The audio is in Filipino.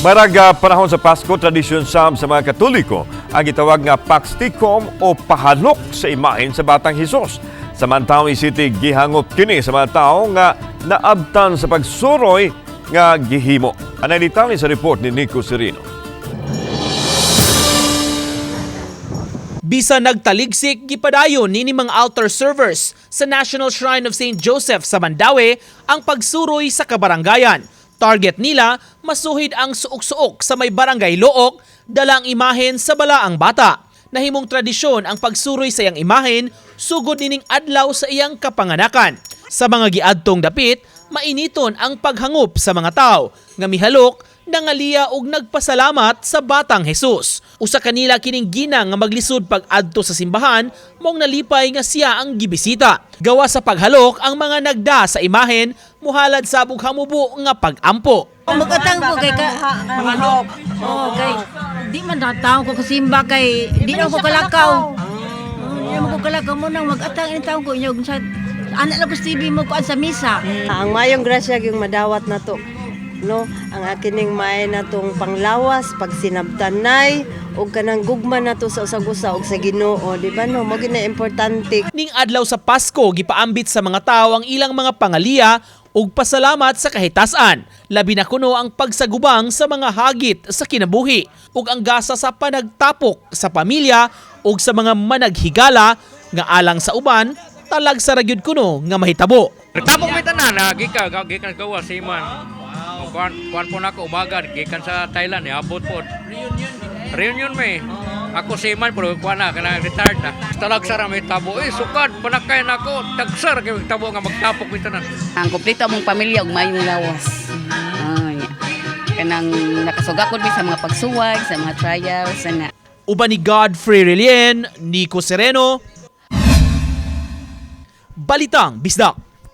Marag ah, panahon sa Pasko, tradisyon sam sa mga Katoliko ang gitawag nga Paxticom o pahalok sa imahen sa Batang Hesus. Samantawang isiti gihangot kini sa mga tao nga naabtan sa pagsuroy nga gihimo. Anay detalye sa report ni Nico Serino. Bisa nagtaligsik gipadayon nini mga altar servers sa National Shrine of St. Joseph sa Mandawi ang pagsuroy sa kabarangayan. Target nila, masuhid ang suok-suok sa may barangay Look, dalang imahen sa balaang bata. Nahimong tradisyon ang pagsuroy sa iyang imahen, sugod nining adlaw sa iyang kapanganakan. Sa mga giadtong dapit, mainiton ang paghangup sa mga tao nga mihalok nangaliya og nagpasalamat sa batang Jesus. Usa kanila kining ginang nga maglisod pag adto sa simbahan mong nalipay nga siya ang gibisita. Gawa sa paghalok ang mga nagda sa imahen muhalad sa bughamubo nga pagampo. Magkatang ko kay ka manok. Oh, kay di man nataw ko kasimba kay di na ko kalakaw. Di na ko kalakaw mo nang magatang ini ko nyog sa anak lang ko sa TV mo ko sa misa. Ang mayong grasya yung madawat na to. No, ang akining may na tong panglawas pag sinabtanay o kanang gugma na to sa usag-usa og sa Ginoo, di ba no? Mo gina importante Ning adlaw sa Pasko gipaambit sa mga tao ang ilang mga pangaliya ug pasalamat sa kahitasan. Labi na kuno ang pagsagubang sa mga hagit sa kinabuhi ug ang gasa sa panagtapok sa pamilya ug sa mga managhigala nga alang sa uban talag sa ragyod kuno nga mahitabo. Tapos may tanan na gikan gikan gawa sa iman. Kuan kuan po nako umaga gikan sa Thailand ya abot po. Reunion. Reunion may. Ako sa iman pero kuan na kana retired na. Talag sa may tabo eh sukad panakay nako tagsar kay tabo nga magtapok may tanan. ang kompleto among pamilya ug mayong lawas. Ah, nya. Kanang nakasugakod mi sa mga pagsuwag, sa mga trials, ana. Uban ni Godfrey Relien, Nico Sereno, Balitang Bisdak.